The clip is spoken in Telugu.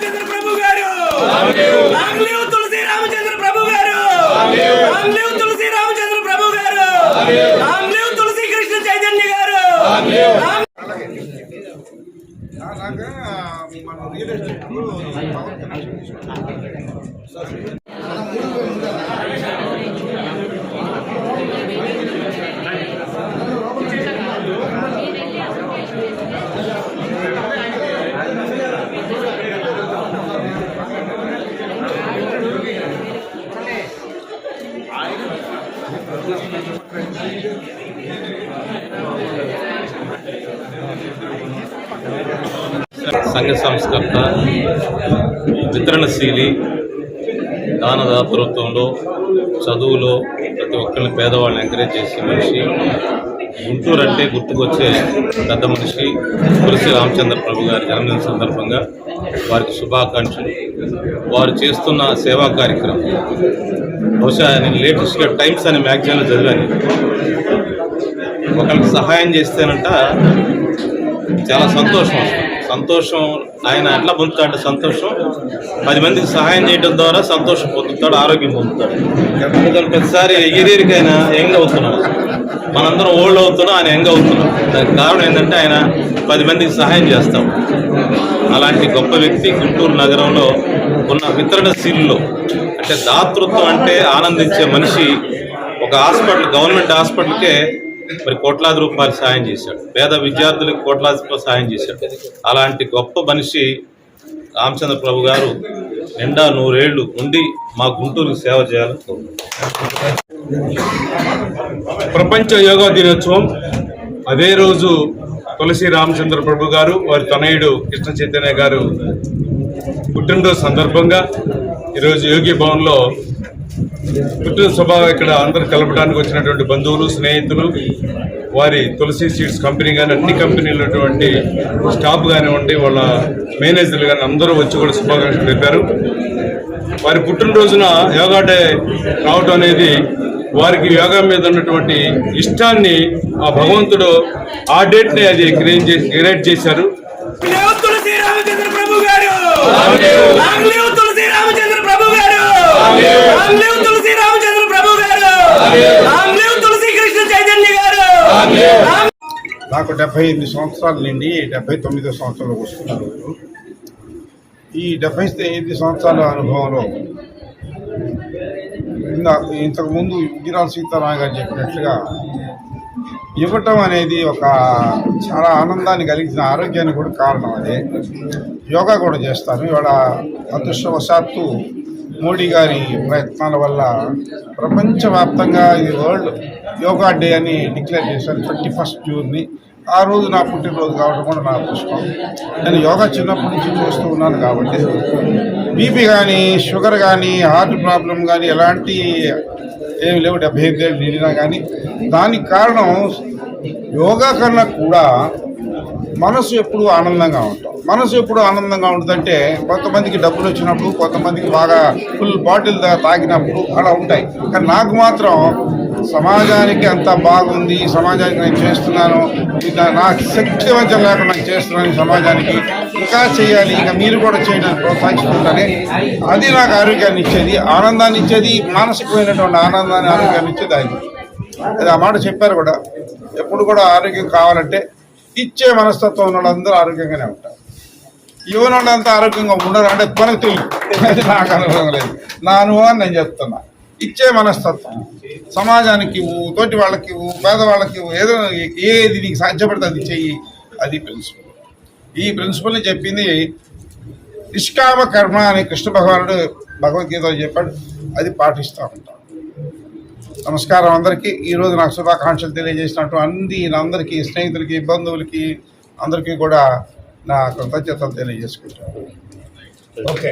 రామచంద్ర ప్రభు గారు! లాంగ్ లివ్ తులసి రామచంద్ర ప్రభు గారు! లాంగ్ లివ్ తులసి రామచంద్ర ప్రభు గారు! లాంగ్ లివ్ తులసి కృష్ణ చైతన్య గారు! లాంగ్ అలాగా మన రియల్ ఎస్టేట్ పవర్ కనెక్షన్ సంఘ సంస్కర్త వితరణశీలి దానదాతృత్వంలో చదువులో ప్రతి ఒక్కరిని పేదవాళ్ళని ఎంకరేజ్ చేసే మనిషి గుంటూరు అంటే గుర్తుకొచ్చే పెద్ద మనిషి తులసి రామచంద్ర ప్రభు గారి జన్మదిన సందర్భంగా వారికి శుభాకాంక్షలు. వారు చేస్తున్న సేవా కార్యక్రమం. బహుశా నేను లేటెస్ట్గా టైమ్స్ అనే మ్యాగజైన్లో చదివాను. ఒకరికి సహాయం చేస్తేనంట చాలా సంతోషం వస్తుంది. సంతోషం ఆయన ఎట్లా పొందుతాడు సంతోషం. పది మందికి సహాయం చేయడం ద్వారా సంతోషం పొందుతాడు ఆరోగ్యం పొందుతాడు. ఎందుకంటే ప్రతిసారి ఎగిరేరికైనా యంగ్ అవుతున్నాడు మనందరం ఓల్డ్ అవుతున్నాం ఆయన యంగ్ అవుతున్నాం. దానికి కారణం ఏంటంటే ఆయన పది మందికి సహాయం చేస్తాం. అలాంటి గొప్ప వ్యక్తి గుంటూరు నగరంలో ఉన్న వితరణశీల్లో అంటే దాతృత్వం అంటే ఆనందించే మనిషి ఒక హాస్పిటల్ గవర్నమెంట్ హాస్పిటల్కే మరి కోట్లాది రూపాయలు సాయం చేశాడు. పేద విద్యార్థులకు కోట్లాది రూపాయలు సాయం చేశాడు. అలాంటి గొప్ప మనిషి రామచంద్ర ప్రభు గారు నిండా నూరేళ్ళు ఉండి మా గుంటూరుకి సేవ చేయాలని ప్రపంచ యోగా దినోత్సవం. అదే రోజు తులసి రామచంద్ర ప్రభు గారు వారి తనయుడు కృష్ణ చైతన్య గారు పుట్టినరోజు సందర్భంగా ఈరోజు యోగి భవన్లో పుట్టిన సభ ఇక్కడ అందరు కలపడానికి వచ్చినటువంటి బంధువులు స్నేహితులు వారి తులసి సీడ్స్ కంపెనీ కానీ అన్ని కంపెనీలు ఉన్నటువంటి స్టాఫ్ కానివ్వండి వాళ్ళ మేనేజర్లు కానీ అందరూ వచ్చి కూడా శుభాకాంక్షలు తెలిపారు. వారి పుట్టినరోజున యోగా డే రావటం అనేది వారికి యోగా మీద ఉన్నటువంటి ఇష్టాన్ని ఆ భగవంతుడు ఆ డేట్ని అది క్రియేట్ చేసి క్రియేట్ చేశారు. ప్రభు గారు లాంగ్ లివ్ తులసి రామచంద్ర ప్రభు గారు లాంగ్ లివ్ తులసి రామచంద్ర ప్రభు గారు లాంగ్ లివ్ తులసి కృష్ణ చైతన్య గారు లాంగ్ నాకు డెబ్బై ఎనిమిది సంవత్సరాలు నిండి డెబ్బై తొమ్మిదో సంవత్సరంలోకి వస్తున్నారు ఈ డెబ్బై ఎనిమిది సంవత్సరాల అనుభవంలో ఇందాక ఇంతకుముందు విజయరాజు సీతారామ గారు చెప్పినట్లుగా ఇవ్వటం అనేది ఒక చాలా ఆనందాన్ని కలిగించిన ఆరోగ్యానికి కూడా కారణం అదే. యోగా కూడా చేస్తాను ఇవాళ అదృష్టవశాత్తు మోడీ గారి ప్రయత్నాల వల్ల ప్రపంచవ్యాప్తంగా ఇది వరల్డ్ యోగా డే అని డిక్లేర్ చేశారు. ట్వంటీ ఫస్ట్ జూన్ని ఆ రోజు నా పుట్టినరోజు కావడం కూడా నా అదృష్టం. నేను యోగా చిన్నప్పటి నుంచి చేస్తూ ఉన్నాను కాబట్టి బీపీ కానీ షుగర్ కానీ హార్ట్ ప్రాబ్లం కానీ ఎలాంటి ఏమి లేవు డెబ్బై ఐదు ఏళ్ళు నిండినా కానీ దానికి కారణం యోగా కన్నా కూడా మనసు ఎప్పుడు ఆనందంగా ఉంటాం. మనసు ఎప్పుడు ఆనందంగా ఉంటుందంటే కొంతమందికి డబ్బులు వచ్చినప్పుడు కొంతమందికి బాగా ఫుల్ బాటిల్ తాగినప్పుడు అలా ఉంటాయి. కానీ నాకు మాత్రం సమాజానికి అంత బాగుంది సమాజానికి నేను చేస్తున్నాను ఇంకా నాకు శక్తి వంచం లేకుండా నేను చేస్తున్నాను సమాజానికి. ఇంకా చేయాలి ఇంకా మీరు కూడా చేయడానికి ప్రోత్సహిస్తుంటానే అది నాకు ఆరోగ్యాన్ని ఇచ్చేది ఆనందాన్ని ఇచ్చేది మానసికమైనటువంటి ఆనందాన్ని ఆరోగ్యాన్ని ఇచ్చేది అది. అది ఆ మాట చెప్పారు కూడా. ఎప్పుడు కూడా ఆరోగ్యం కావాలంటే ఇచ్చే మనస్తత్వం ఉన్న వాళ్ళందరూ ఆరోగ్యంగానే ఉంటారు. ఇవ్వని వాళ్ళంతా ఆరోగ్యంగా ఉండరు అంటే మనకు తెలియదు. నాకు అనుభవం లేదు. నా అనుభవాన్ని నేను చెప్తున్నా. ఇచ్చే మనస్తత్వం. సమాజానికి ఇవ్వు తోటి వాళ్ళకి ఇవ్వు పేదవాళ్ళకి ఇవ్వు ఏదో ఏది నీకు సాధ్యపడితే అది చెయ్యి. అది ప్రిన్సిపల్ ఈ ప్రిన్సిపల్ని చెప్పింది నిష్కామ కర్మ అని కృష్ణ భగవానుడు భగవద్గీతలో చెప్పాడు. అది పాటిస్తూ ఉంటాం నమస్కారం అందరికీ. ఈరోజు నాకు శుభాకాంక్షలు తెలియజేసినట్టు అన్ని అందరికీ స్నేహితులకి బంధువులకి అందరికీ కూడా నా కృతజ్ఞతలు తెలియజేసుకుంటాను. ఓకే